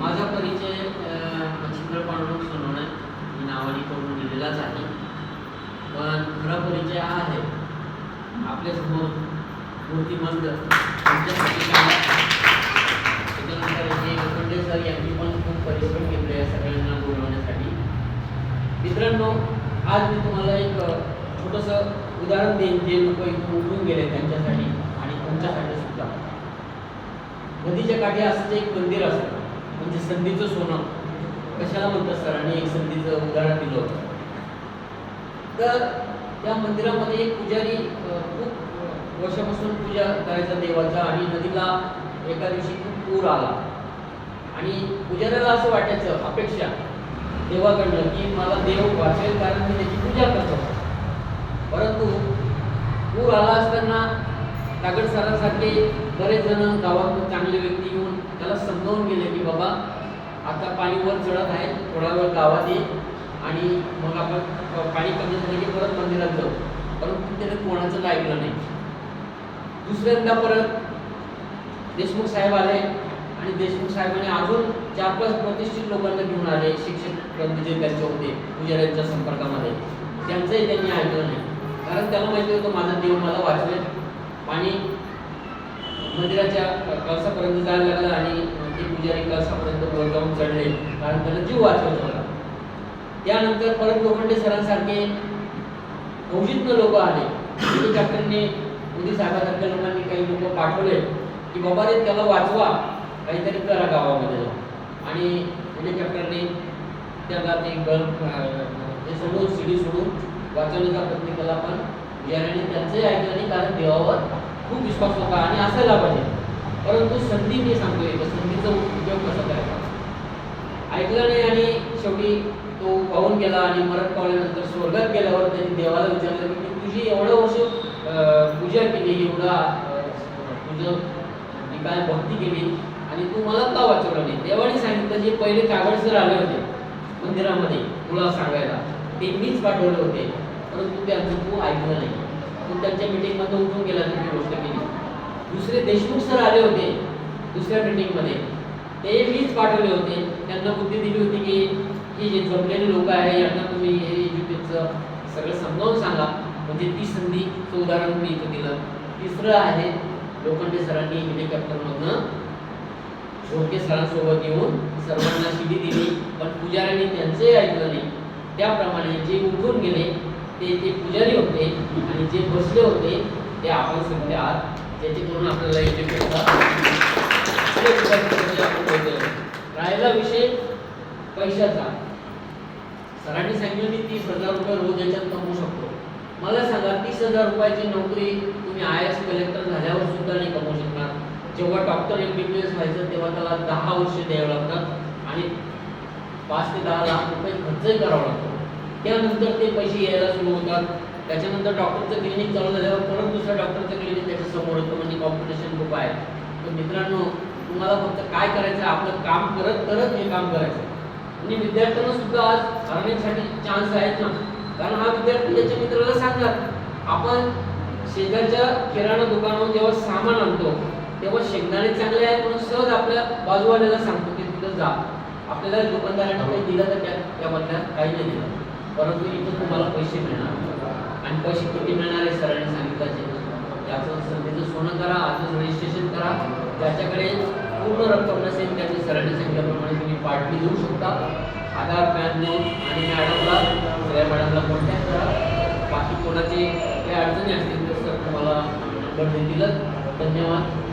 माझा परिचय मच्छिंद्र पांडुरंग सोनवणे. मी नावाने करून दिलेलाच आहे. पण खरा परिचय हा आहे आपल्यासमोर मूर्तिमंत त्यांच्यासाठी त्याच्यानंतर लोखंडे सर यांनी पण खूप परिश्रम घेतले या सगळ्यांना बोलवण्यासाठी. मित्रांनो आज मी तुम्हाला एक छोटंसं उदाहरण देईन जे लोक इथून उठून गेले त्यांच्यासाठी आणि तुमच्यासाठी सुद्धा. नदीच्या काठी असं एक मंदिर असतं. म्हणजे संधीचं सोनं. कशाला म्हणतात सरांनी एक संधीचं उदाहरण दिलं होतं. तर त्या मंदिरामध्ये एक पुजारी खूप वर्षापासून पूजा करायचा देवाचा आणि नदीला एका दिवशी खूप पूर आला. आणि पुजाऱ्याला असं वाटायचं अपेक्षा देवाकडनं की मला देव वाचेल कारण मी त्याची पूजा करतो. परंतु पूर आला असताना कागड सरांसारखे बरेच जण गावात चांगले व्यक्ती येऊन त्याला समजावून गेले की बाबा आता पाणी वर चढत आहे थोडा वेळ गावात ये आणि मग आपण पाणी कमी झालं की परत मंदिरात जाऊ. परंतु त्याने कोणाचं ऐकलं नाही. दुसऱ्यांदा परत देशमुख साहेब आले आणि देशमुख साहेबांनी अजून चार पाच प्रतिष्ठित लोकांना घेऊन आले शिक्षक जे त्यांचे होते पुजाऱ्यांच्या संपर्कामध्ये. त्यांचंही त्यांनी ऐकलं नाही. कारण त्याला माहिती होतं माझा देव मला वाचवेल. पाणी मंदिराच्या कळसापर्यंत जायला लागलं आणि ते पुजारी कळसापर्यंत वर जाऊन चढले. कारण त्याला जीव वाचवत होता. त्यानंतर परत लोखंडे सरांसारखे औषित्न लोक आले. कॅप्टनने मोदी साहेबांसारख्या लोकांनी काही लोक पाठवले की बाबा रे त्याला वाचवा. काहीतरी करा गावामध्ये जाऊन. आणि कॅप्टनने त्याला ते गल ते सोडून शिडी सोडून वाचवण्याचा प्रयत्न केला. पण याने त्यांचंही ऐकलं नाही कारण देवावर खूप विश्वास होता आणि असायला पाहिजे. परंतु संधी मी सांगतोय की संधीचा उपयोग कसा करायचा? ऐकलं नाही आणि शेवटी तो पाहून गेला आणि मरण पावल्यानंतर स्वर्गात गेल्यावर त्यांनी देवाला विचारलं की तुझी एवढं वर्ष पूजा केली एवढा तुझं मी काय भक्ती केली आणि तू मला का वाचवलं नाही? देवाने सांगितलं जे पहिले कागडसर आले होते मंदिरामध्ये तुला सांगायला ते मीच पाठवले होते. परंतु त्यांचं तू ऐकलं नाही. तू त्यांच्या मिटिंगमध्ये उठून गेला तुझी गोष्ट केली. दुसरे देशमुख सर आले होते दुसऱ्या मिटिंगमध्ये ते मीच पाठवले होते. त्यांना बुद्धी दिली होती की की जे जमलेले लोक आहे यांना तुम्ही हे एज्युकेटचं सगळं समजावून सांगा. म्हणजे ती संधीचं उदाहरण मी इथं दिलं. तिसरं आहे लोखंडे सरांनी हेलिकॉप्टरमधनं झोके सरांसोबत येऊन सर्वांना शिडी दिली. पण पुजाऱ्यांनी त्यांचंही ऐकलं नाही. त्याप्रमाणे जे उठून गेले ते ते पुजारी होते आणि जे बसले होते ते आपण सगळे आहात ज्याच्याकडून आपल्याला एज्युकेट म्हणजे राहिला विषय पैशाचा. सरांनी सांगितलं मी तीस हजार रुपये रोज याच्यात कमवू शकतो. मला सांगा तीस हजार रुपयाची नोकरी तुम्ही आय एस कलेक्टर झाल्यावर सुद्धा नाही कमवू शकणार. जेव्हा doctor M B B S व्हायचं तेव्हा त्याला दहा वर्ष द्यावं लागतात आणि पाच ते दहा लाख रुपये खर्चही करावा लागतो त्यानंतर ते पैसे यायला सुरू होतात. त्याच्यानंतर डॉक्टरचं क्लिनिक चालू झाल्यावर परत दुसऱ्या डॉक्टरचं क्लिनिक त्याच्यासमोर येतं म्हणजे कॉम्पिटिशन खूप आहे. तर मित्रांनो तुम्हाला फक्त काय करायचं आपलं काम करत करत हे काम करायचं. आणि विद्यार्थ्यांना सुद्धा आज अर्निंगसाठी चान्स आहेत ना. कारण हा विद्यार्थी त्याच्या मित्राला सांगतात आपण शेजारच्या किराणा दुकानावर जेव्हा सामान आणतो तेव्हा शेंगदाणे चांगले आहेत म्हणून सहज आपल्या बाजूवाल्याला सांगतो की तिथं जा. आपल्याला दुकानदारांना काही दिलं तर त्या त्या बदल्यात काही नाही दिलं. परंतु इथं तुम्हाला पैसे मिळणार आणि पैसे किती मिळणार आहे सरांनी सांगितलं त्याचं संधीचं म्हणजे सोनं करा आजच रजिस्ट्रेशन करा ज्याच्याकडे पूर्ण रक्कम नसेल त्याचे सरांनी सांगितल्याप्रमाणे तुम्ही पार्टी देऊ शकता. आधार पॅन नोट आणि मॅडमला सगळ्या मॅडमला कॉन्टॅक्ट करा. बाकी कोणाचे काही अडचणी असतील तर सर तुम्हाला नंबर देतीलच धन्यवाद.